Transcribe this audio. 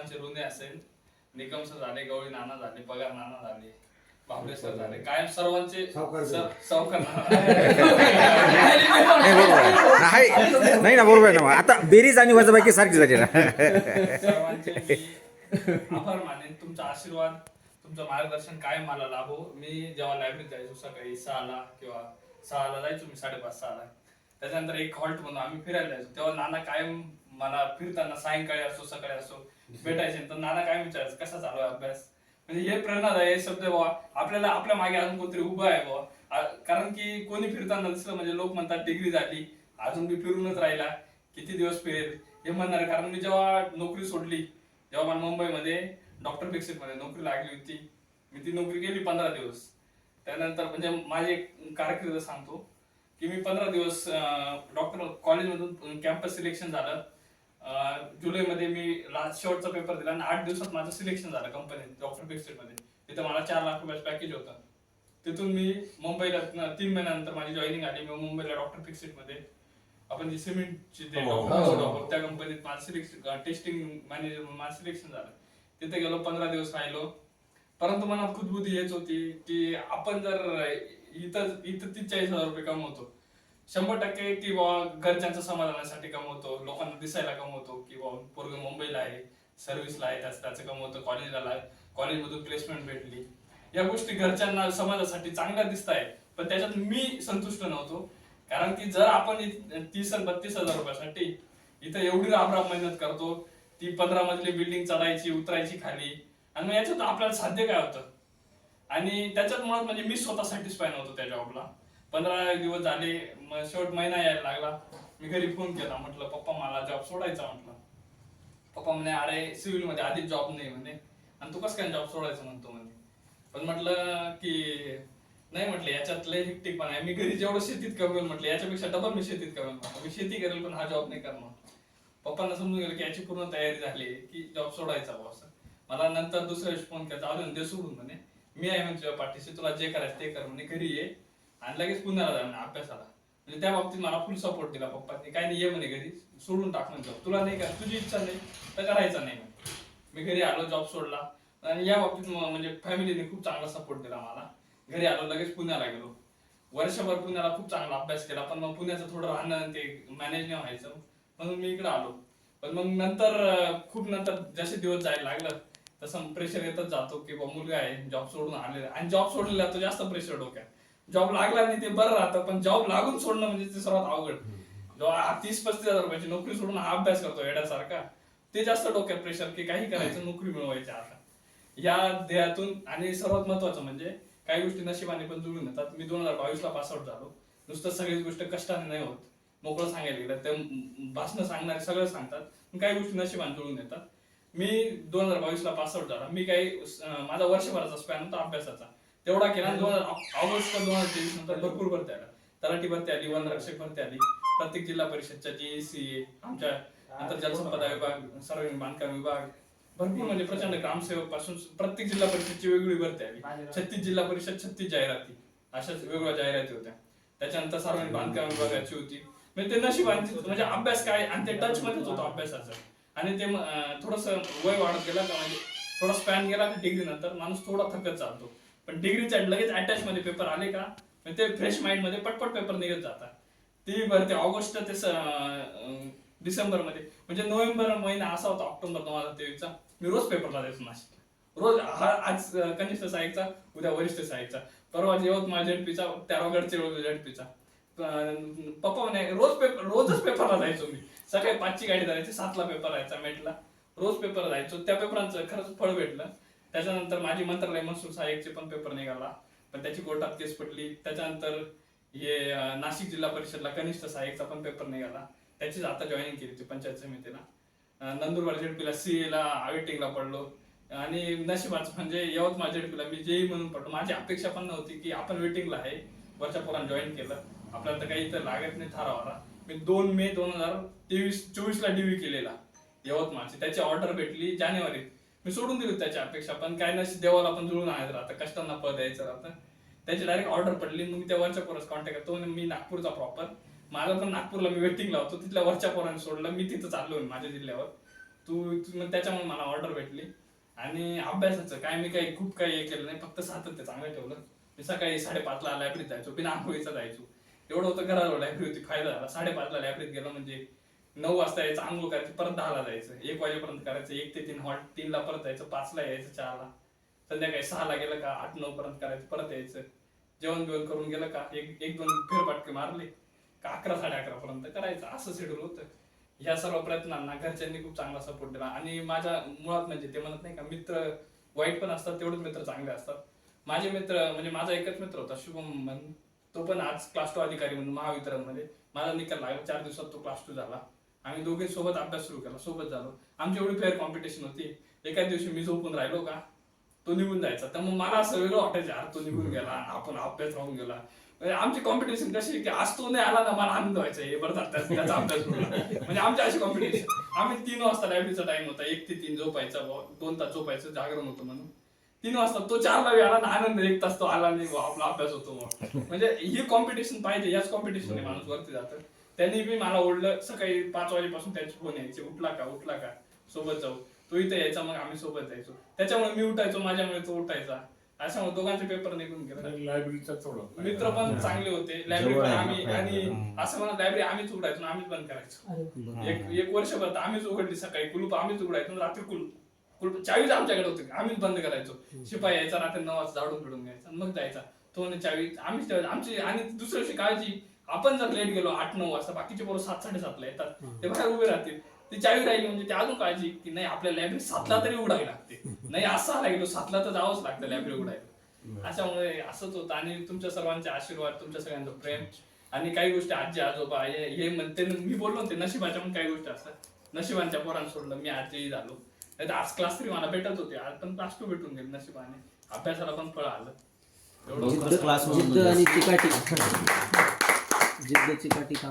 पप्पांचे ऋणे असेल. निकम सर झाले गवळी नाना झाले पगार नाना झाले बाबळे सर झाले. कायम सर्वांचे सावकार सर- सावकार नाना. नाही बरोबर आहे. नाही नाही ना बरोबर आहे ना. आता बेरीज आणि वजाबाकी सारखी झाली ना. सर्वांचे मी आभार मानेन. तुमचा आशीर्वाद तुमचं मार्गदर्शन कायम मला लाभो. मी जेव्हा लायब्ररीत जायचो सकाळी सहाला किंवा सहाला जायचो मी साडेपाच सहाला. त्याच्यानंतर एक हॉल्ट म्हणून आम्ही फिरायला जायचो. तेव्हा नाना कायम मला फिरताना सायंकाळी असो सकाळी असो भेटायचे तर नाना काय विचारायचं? कसा चालू आहे अभ्यास? म्हणजे हे प्रेरणादायी हे शब्द बाबा आपल्याला आपल्या मागे अजून कोणतरी उभं आहे बाबा कारण की कोणी फिरताना दिसलं म्हणजे लोक म्हणतात डिग्री झाली अजून मी फिरूनच राहिला. किती दिवस फिरेल? हे म्हणणार. कारण मी जेव्हा नोकरी सोडली जेव्हा मला मुंबईमध्ये डॉक्टरमध्ये नोकरी लागली होती. मी ती नोकरी केली पंधरा दिवस. त्यानंतर म्हणजे माझी एक कारकीर्द सांगतो की मी पंधरा दिवस डॉक्टर कॉलेजमधून कॅम्पस सिलेक्शन झालं. जुलैमध्ये मी लास्ट शेवटचा पेपर दिला आणि आठ दिवसात माझं सिलेक्शन झालं कंपनीत डॉक्टर फिक्सिटमध्ये. तिथं मला चार लाख रुपयाचं पॅकेज होतं. तिथून मी मुंबईला तीन महिन्यानंतर माझी जॉईनिंग आली. मी मुंबईला डॉक्टर फिक्सिटमध्ये आपण जी सिमेंटची हो, हो. होतो, त्या कंपनीत माझं सिलेक्शन टेस्टिंग मॅनेजर माझं सिलेक्शन झालं. तिथे गेलो पंधरा दिवस राहिलो. परंतु मनात खुदबुद्धी हेच होती की आपण जर इथं इथं तीस चाळीस हजार रुपये कमवतो शंभर टक्के की बाबा घरच्यांच्या समाधानासाठी कमवतो लोकांना दिसायला कमवतो की बाबा पोरग मुंबईला आहे सर्व्हिसला आहे त्याचं त्याचं कमवतो कॉलेजला आहे कॉलेजमधून प्लेसमेंट भेटली. या गोष्टी घरच्यांना समाजासाठी चांगल्या दिसत आहे पण त्याच्यात मी संतुष्ट नव्हतो. कारण की जर आपण तीस बत्तीस हजार रुपयासाठी इथं एवढी राबराब मेहनत करतो ती पंधरा मजली बिल्डिंग चढायची उतरायची खाली आणि मग याच्यात आपल्याला साध्य काय होतं? आणि त्याच्यात मुळात म्हणजे मी स्वतः सॅटिस्फाय नव्हतो त्या जॉबला पंधरा दिवस झाले मग शेवट महिना यायला लागला. मी घरी फोन केला म्हटलं पप्पा मला जॉब सोडायचा म्हटलं. पप्पा म्हणे अरे सिव्हिलमध्ये आधीच जॉब नाही म्हणे. आणि तू कसं काय जॉब सोडायचं? म्हणतो म्हणे. पण म्हटलं की नाही म्हटलं याच्यात लय हिकटिक पण आहे. मी घरी जेवढं शेतीत कमवेल म्हटलं याच्यापेक्षा डबल मी शेतीत कमवेल म्हटलं मी शेती करेल पण हा जॉब नाही करणार. पप्पांना समजून गेलं की याची पूर्ण तयारी झाली की जॉब सोडायचा असं. मला नंतर दुसऱ्या दिवशी फोन केला अजून दे सोडून म्हणे. मी आहे म्हणजे तुझ्या पाठीशी तुला जे करायचं ते कर म्हणे. घरी ये आणि लगेच पुण्याला जा म्हणे अभ्यासाला. म्हणजे त्या बाबतीत मला फुल सपोर्ट दिला पप्पांनी काय नाही ये म्हणे घरी सोडून टाक म्हणजे तुला नाही का तुझी इच्छा नाही तर करायचा नाही मी घरी आलो जॉब सोडला. आणि या बाबतीत म्हणजे फॅमिलीने खूप चांगला सपोर्ट दिला मला. घरी आलो लगेच पुण्याला गेलो. वर्षभर पुण्याला खूप चांगला अभ्यास केला पण मग पुण्याचं थोडं राहणं ते मॅनेज नाही व्हायचं. म्हणून मी इकडे आलो. पण मग नंतर खूप नंतर जसे दिवस जायला लागलं तसं प्रेशर येतच जातो की बा मुलगा आहे जॉब सोडून आलेला आणि जॉब सोडलेला तो जास्त प्रेशर डोक्यात. जॉब लागला नाही ते बरं राहतं पण जॉब लागून सोडणं म्हणजे ते सर्वात अवघड. जेव्हा तीस पस्तीस हजार रुपयाची नोकरी सोडून हा अभ्यास करतो येण्यासारखा ते जास्त डोक्यात प्रेशर की काही करायचं नोकरी मिळवायची आता. या ध्येयातून आणि सर्वात महत्वाचं म्हणजे काही गोष्टी नशिबाने पण जुळून येतात. मी दोन हजार बावीस ला पास आउट झालो. नुसतं सगळीच गोष्ट कष्टाने नाही होत. मोकळं सांगायला गेलं ते भाषण सांगणारे सगळं सांगतात. काही गोष्टी नशिबाने जुळून येतात. मी दोन हजार बावीस ला पास आउट झाला. मी काही माझा वर्षभराचा स्पॅन होता अभ्यासाचा. तेवढा केला दोन हजार ऑगस्ट दोन हजार तेवीस नंतर भरपूर भरती आल्या. तलाठी भरती आली वन रक्षक भरती आली. प्रत्येक जिल्हा परिषदच्या जीएसी आमच्या नंतर जलसंपदा विभाग सार्वजनिक बांधकाम विभाग भरपूर म्हणजे प्रचंड ग्रामसेवकपासून प्रत्येक जिल्हा परिषदची वेगळी भरती आली. छत्तीस जिल्हा परिषद छत्तीस जाहिराती. अशाच वेगवेगळ्या जाहिराती होत्या. त्याच्यानंतर सार्वजनिक बांधकाम विभागाची होती. म्हणजे ते नशिबांची म्हणजे अभ्यास काय आणि ते टच मध्येच होतो अभ्यासाचा. आणि ते थोडस वय वाढत गेला का म्हणजे थोडा स्पॅन गेला का डिग्री नंतर माणूस थोडा थकत चालतो. पण डिग्रीच्या लगेच अटॅच मध्ये पेपर आले का ते फ्रेश माइंडमध्ये पटपट पेपर निघत जातात. ती भरते ऑगस्ट ते डिसेंबरमध्ये. म्हणजे नोव्हेंबर महिना असा होता ऑक्टोबर दोन हजार तेवीसचा. मी रोज पेपरला द्यायचो नाशिक रोज हा आज कनिष्ठ सहाय्यकचा उद्या वरिष्ठ सहाय्यकचा परवा यवतमाळ झेडपीचा त्यारोगडचे झेडपीचा. पप्पा म्हणे रोज पेपर रोजच पेपरला जायचो मी. सकाळी पाचची गाडी जायची सातला पेपर राहायचा मेटला रोज पेपर जायचो त्या पेपरांचं खरंच फळ भेटलं. त्याच्यानंतर माझी मंत्रालय महसूल सहाय्यकचे पण पेपर निघाला. पण त्याची कोर्टात केस पडली त्याच्यानंतर हे नाशिक जिल्हा परिषदला कनिष्ठ सहाय्यकचा पण पेपर निघाला. त्याचीच आता जॉईनिंग केली होती पंचायत समितीला. नंदुरबार झेडपीला सी ला आयटिंगला पडलो. आणि नशिबाच म्हणजे यवतमाळ झेडपीला मी जेई म्हणून पडलो. माझी अपेक्षा पण नव्हती की आपण वेटिंगला आहे. वरच्या पोरांना जॉईन केलं. आपल्याला तर काही इथं लागत नाही ठरावाला मी दोन मे दोन हजार तेवीस चोवीस ला डीव्ही केलेला. यवतमाळची त्याची ऑर्डर भेटली जानेवारीत. मी सोडून दिली त्याच्या त्याची अपेक्षा पण काय नाही देवाला पण जुळून आहेत राहतं कष्टांना पद द्यायचं राहतं. त्याची डायरेक्ट ऑर्डर पडली मग मी त्या वरच्या पोरास कॉन्टॅक्ट करतो मी नागपूरचा प्रॉपर माझा पण नागपूरला मी वेटिंगला होतो तिथल्या वरच्या पोराने सोडलं. मी तिथं चाललो माझ्या जिल्ह्यावर. तू मग त्याच्यामुळे मला ऑर्डर भेटली. आणि अभ्यासाचं काय मी काही खूप काही हे केलं नाही फक्त सातत्य चांगलं ठेवलं. मी सकाळी साडेपाचला लायब्ररीत जायचो बिना आंघोळीचा जायचो. एवढं होतं घरावर लायब्ररी होती फायदा झाला. साडेपाचला लायब्ररीत गेलो म्हणजे नऊ वाजता यायचं आंघोळ करायचं परत दहाला जायचं. एक वाजेपर्यंत करायचं एक ते तीन हॉट तीनला परत यायचं पाचला यायचं चारला. संध्याकाळी सहाला गेलं का आठ नऊ पर्यंत करायचं परत यायचं. जेवण बिवण करून गेलं का एक एक दोन फेरपाटके मारले. का अकरा साडे अकरा पर्यंत करायचं असं शेड्यूल होतं. ह्या सर्व प्रयत्नांना घरच्यांनी खूप चांगला सपोर्ट दिला. आणि माझ्या मुळात म्हणजे ते म्हणत नाही का मित्र वाईट पण असतात तेवढेच मित्र चांगले असतात. माझे मित्र म्हणजे माझा एकच मित्र होता शुभम म्हणून तो पण आज क्लास टू अधिकारी म्हणून महावितरणमध्ये माझा निकाल लागला चार दिवसात तो क्लास टू झाला. आम्ही दोघे सोबत अभ्यास सुरू केला सोबत झालो. आमची एवढी फेअर कॉम्पिटिशन होती. एकाच दिवशी मी झोपून राहिलो का तो निघून जायचा. तर मग मला असं वेगळं वाटायचं यार तो निघून गेला आपण अभ्यास राहून गेला. म्हणजे आमची कॉम्पिटिशन कशी की आज तो नाही आला ना मला आनंद व्हायचा. हे बरं झालं, त्याचा अभ्यास. म्हणजे आमची अशी कॉम्पिटिशन आम्ही तीन वाजता लायब्ररीचा टाइम होता. एक ते तीन झोपायचा दोन तास झोपायचं जागरण होतं म्हणून. तीन वाजता तो चारला बी आला ना आनंद एक तास तो आला नाही आपला अभ्यास होतो. म्हणजे ही कॉम्पिटिशन पाहिजे याच कॉम्पिटिशन माणूस वरती जातं. त्यांनी बी मला ओढलं सकाळी पाच वाजेपासून त्याचे फोन यायचे उठला का उठला का? सोबत जाऊ. तो इथे यायचा मग आम्ही सोबत जायचो. त्याच्यामुळे मी उठायचो माझ्यामुळे तो उठायचा. अशामुळे दोघांचे पेपर निघून गेले. लायब्ररीचा थोडं मित्र पण चांगले होते. लायब्ररी पण. आम्ही आणि असं म्हणा लायब्ररी आम्हीच उघडायचो आणि आम्हीच बंद करायचो. एक एक वर्षभर आम्हीच उघडली सकाळी. कुलूप आम्हीच उघडायचो रात्री कुलूप. कुलूप चावीच आमच्याकडे होती. आम्हीच बंद करायचो. शिपाई यायचा रात्री नऊ वाजता झाडून फिडून घ्यायचा मग जायचा. तो चावी आम्हीच ठेवायचो. आमची आणि दुसऱ्या दिवशी काळजी आपण जर लेट गेलो आठ नऊ वाजता बाकीचे पोरं सात साडेसातला येतात. ते बाहेर उभे राहतील. ती चावी राहिली म्हणजे ते अजून काळजी की नाही आपल्या लायब्ररी सातला तरी उघडावी लागते. नाही असं सहाला गेलो सातला तर जावंच लागतं लायब्ररी उघडायला. अशामुळे असंच होतं. आणि तुमच्या सर्वांचे आशीर्वाद तुमच्या सगळ्यांचं प्रेम आणि काही गोष्टी आजी आजोबा हे हे म्हणते मी बोललो ते नशिबाच्या पण काही गोष्टी असतात. नशिबांच्या पोरांना सोडलं मी आजही झालो. नाही तर आज क्लास थ्री मला भेटत होते. आज पण क्लास टू भेटून गेले नशिबाने. अभ्यासाला पण फळ आलं. एवढं जिद्द जिद्द काठी काम